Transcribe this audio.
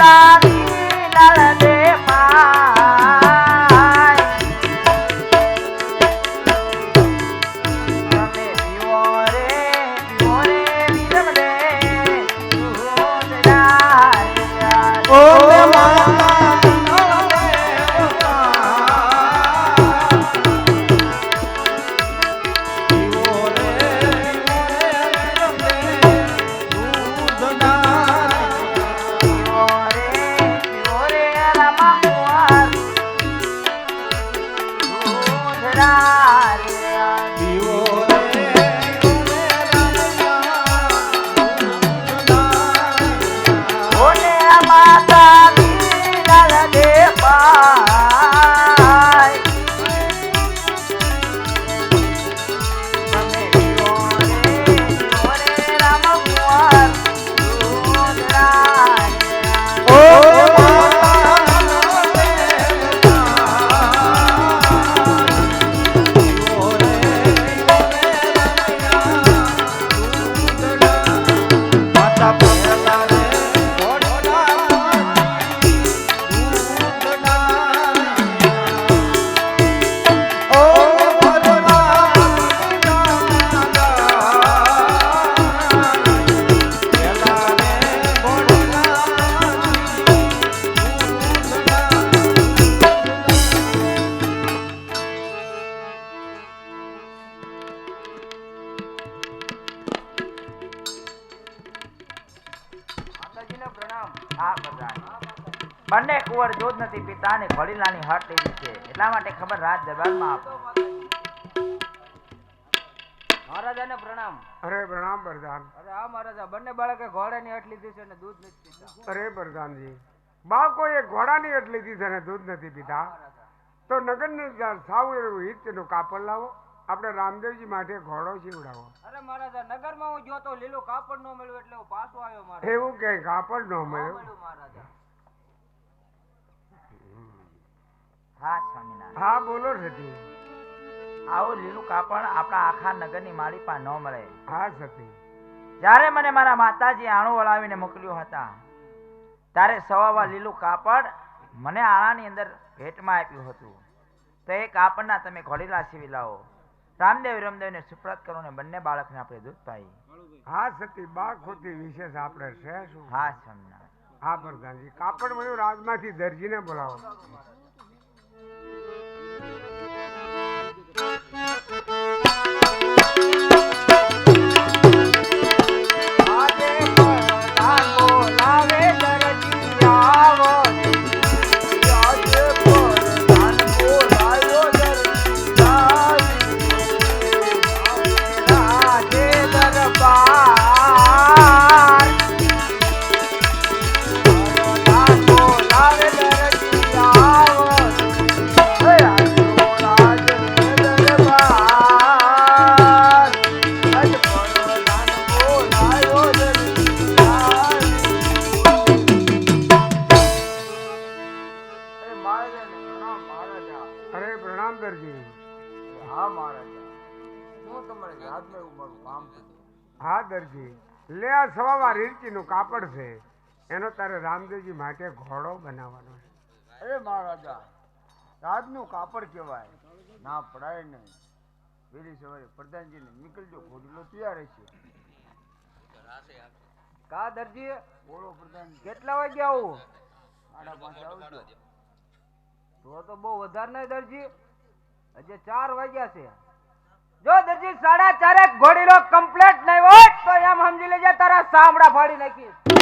Stop. હા પ્રધાન બંને કુંવર જોત નથી પીતા અને ઘડીલાની હટ લીધી છે. એટલા માટે ખબર રાજ દરબારમાં આપો. મહારાજાને પ્રણામ. અરે પ્રણામ પ્રધાન. અરે હા મહારાજા બંને બાળકે ઘોડાની હટ લીધી છે અને દૂધ નથી પીતા. અરે પ્રધાનજી બાળકોએ ઘોડાની હટ લીધી છે અને દૂધ નથી પીતા. તો નગરની સાવ એવું હિતનું કાપડ લાવો. આપણે રામદેવજી માટે ઘોડો સીવડાવો. અરે મહારાજા નગરમાં હું જોતો તો લીલું કાપડ ન મળ્યું એટલે પાછો આવ્યો મારે એવું કે કાપડ નો મળ્યું? મળ્યું મહારાજા. હા સ્વામિનારાયણ. હા બોલો સતી. આવું લીલું કાપડ આપણા આખા નગરની માળી પાસે ન મળે. હા સતી. જ્યારે મને મારા માતાજી આણું વળાવીને મોકલ્યું હતા ત્યારે સવાવા લીલું કાપડ મને આણાની અંદર ભેટમાં આપ્યું હતું. તો એ કાપડના તમે ઘોડીલા સીવી લાવો. રામદેવ રમદેવને સુપ્રત કરો ને બંને બાળકને આપણે દૂધ પાઈ હા સતી બા ખોટી વિશેષ આપણે છે શું? હા સમના હા પ્રધાનજી કાપડ મળ્યું રાજમાંથી દરજીને બોલાવો. અરે હા મહારાજ. હું તમારી યાદમાં એવું મારું કામ હા દરજી. લે આ સવાવા રીંચીનું કાપડ છે. એનો તારે રામદેવજી માટે ઘોડો બનાવવાનો છે. અરે મહારાજા રાજનું કાપડ કહેવાય. ના પડાય નહીં. વહેલી સવારે પ્રધાનજીને નીકળજો ઘોડલો તૈયાર છે કા દરજી બોલો પ્રધાન કેટલા વાગે આવું? સાડા પાંચે આવજો. તો તો બહુ વધારે નહીં દરજી. હજી ચાર વાગ્યા છે. જો દરજી સાડા ચારે ઘોડીલો કમ્પ્લીટ નહીં હોય તો એમ સમજી લેજે તારા સાંભળા ફાડી નાખીશ.